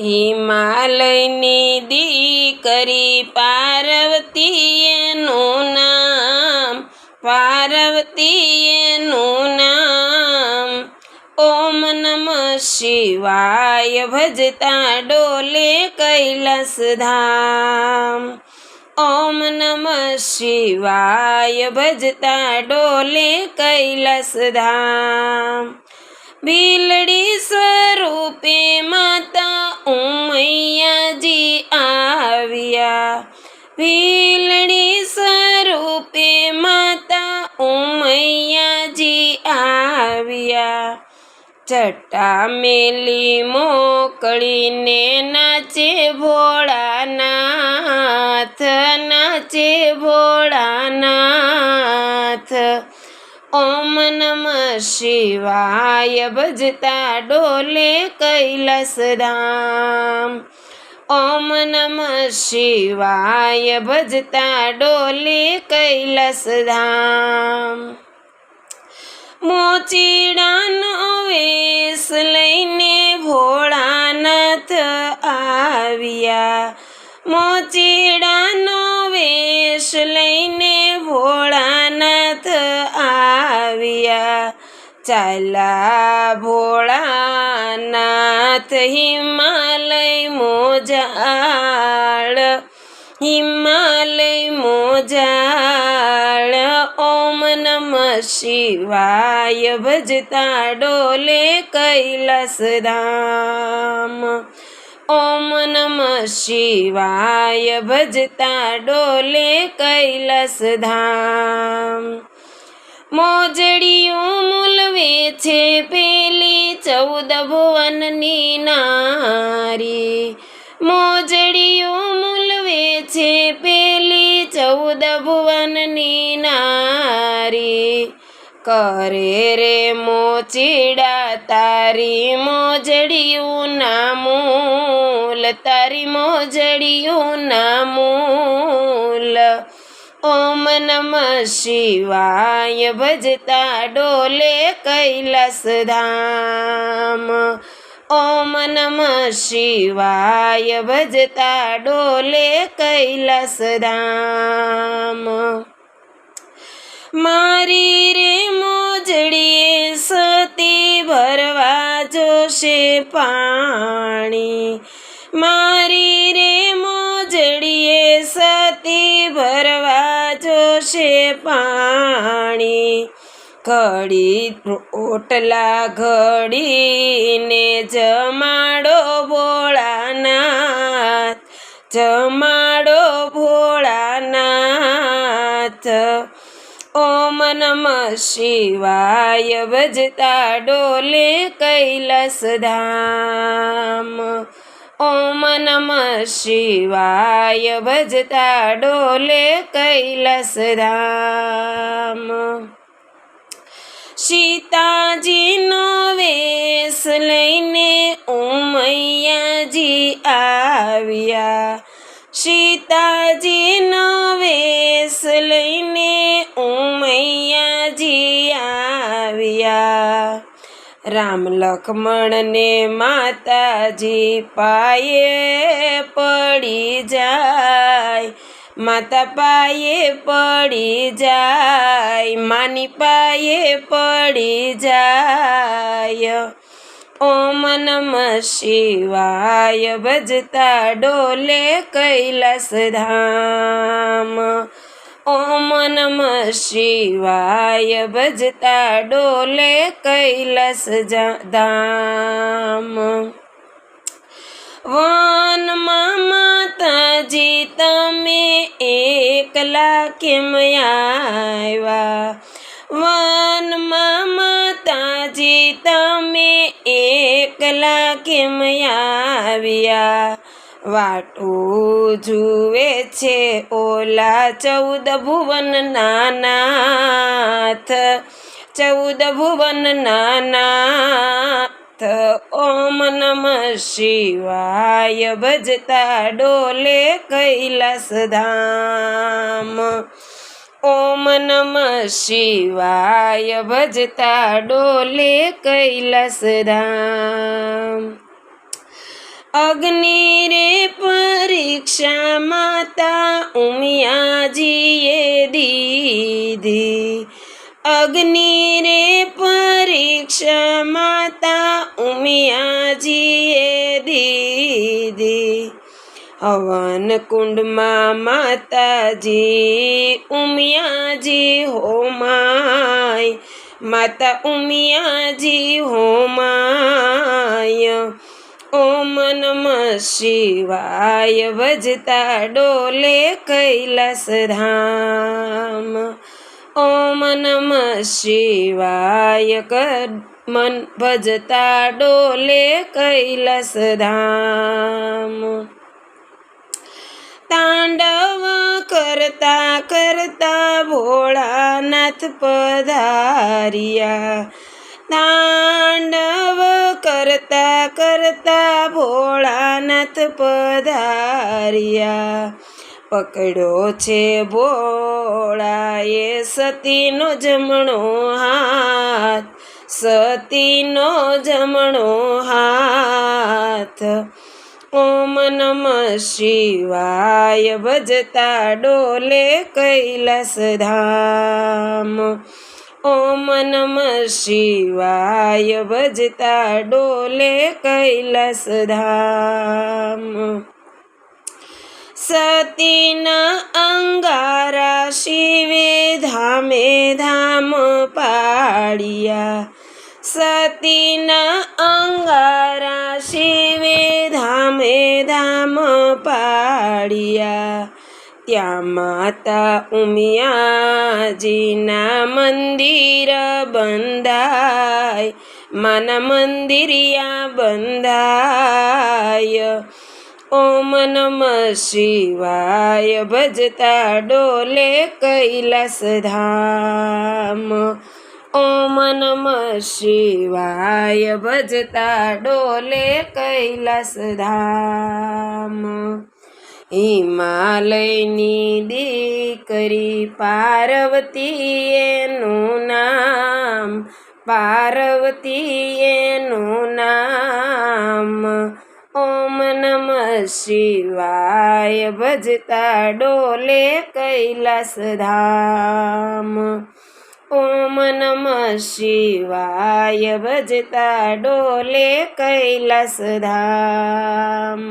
હિમાલયની દીકરી પાર્વતી એનું નામ પાર્વતી એનું નામ. ઓમ નમ શિવાય ભજતા ડોલે કૈલાસ ધામ. ઓમ નમ શિવાય ભજતા ડોલે કૈલાસ ધામ. બિલડી સ્વરૂપે ચટ્ટા મેલી મોકળીને નાચે ભોળાનાથ નાચે ભોળાનાથ. ઓમ નમ શિવાય ભજતા ડોલે કૈલાસ ધામ. ઓમ નમ શિવાય ભજતા ડોલે કૈલાસ ધામ. મોચીડાનો વેશ લઈને ભોળાનાથ આવ્યા. મોચીડાનો વેશ લઈને ભોળાનાથ આવ્યા. ચાલા ભોળાનાથ હિમાલય મોજાળ, હિમાલય નમ શિવાય ભજતા ડોલે કૈલાસ ધામ. ઓમ નમ શિવાય ભજતા ડોલે કૈલાસ ધામ. મોજડીયું મૂલવે છે પેલી ચૌદ ભુવનની નારી. મોજડીયું મૂલવે છે પેલી ચૌદ ભુવનની નારી. કરે રે મોચીડા તારી મોજડિયું નામૂલ, તારી મોજડિયું નામૂલ. ઓમ નમ શિવાય ભજતા ડોલે કૈલાસ ધામ ઓમ નમ શિવાય ભજતા ડોલે કૈલાસ ધામ મારી રે મોજડીએ સતી ભરવા જોશે પાણી. મારી રે મોજડીએ સતી ભરવા જોશે પાણી. ઘડી ઓટલા ઘડીને જમાડો ભોળાનાથ જમાડો ભોળાનાથ. ઓમ નમ શિવાય ભજતા ડોલે કૈલાસ ધામ. ઓમ નમ શિવાય ભજતા ડોલે કૈલાસ ધામ. સીતાજીનો વેશ લઈને ઉમૈયાજી આવ્યા. સીતાજીનો આવ્યા રામ લક્ષ્મણને માતાજી પાયે પડી જાય, માતા પાયે પડી જાય, માની પાયે પડી જાય. ઓમ નમ શિવાય, ભજતા ડોલે કૈલાસ ધામ. ઓમ નમ શિવાય, ભજતા ડોલે કૈલાસ ધામ વનમાં માતાજી તમે એકલા કેમ આવ્યા? વનમાં માતાજી તમે એકલા કેમ આવ્યા? વાટું જુએ છે ઓલા ચૌદ ભુવન નાનાથ. ચૌદ ભુવન નાનાથ. ઓમ નમ શિવાય ભજતા ડોલે કૈલાસ ધામ. ઓમ નમ શિવાય ભજતા ડોલે કૈલાસ ધામ. અગ્નિ રે પરીક્ષા માતા ઉમિયાજીએ દીધી. અગ્નિ રે પરીક્ષા માતા ઉમિયાજીએ દીધી. હવન કુંડમાં માતાજી ઉમિયાજી હોમાય માતા ઉમિયાજી હોમાય ઓમ નમ શિવાય ભજતા ડોલે કૈલાસ ધામ ઓમ નમ શિવાય કર મન ભજતા ડોલે કૈલાસ ધામ તાંડવ કરતા કરતા ભોળાનાથ પધાર્યા તાંડવ કરતા કરતા ભોળાનાથ પધાર્યા. પકડ્યો છે ભોળાએ સતીનો જમણો હાથ, સતીનો જમણો હાથ. ઓમ નમ શિવાય, ભજતા ડોલે કૈલાસ ધામ. ઓમ નમ શિવાય ભજતા ડોલે કૈલાસ ધામ સતીના અંગારા શિવે ધામે ધામ પાડ્યા સતીના અંગારા શિવે ધામે ધામ પાડ્યા ત્યાં માતા ઉમિયાજીના મંદિર બંધાય માના મંદિરિયા બંધાય ઓમ નમ શિવાય ભજતા ડોલે કૈલાસ ધામ ઓમ નમ શિવાય ભજતા ડોલે કૈલાસ ધામ હિમાલયની દીકરી પાર્વતી એનું નામ પાર્વતી એનું નામ. ઓમ નમ શિવાય, ભજતા ડોલે કૈલાસ ધામ. ઓમ નમ શિવાય, ભજતા ડોલે કૈલાસ ધામ.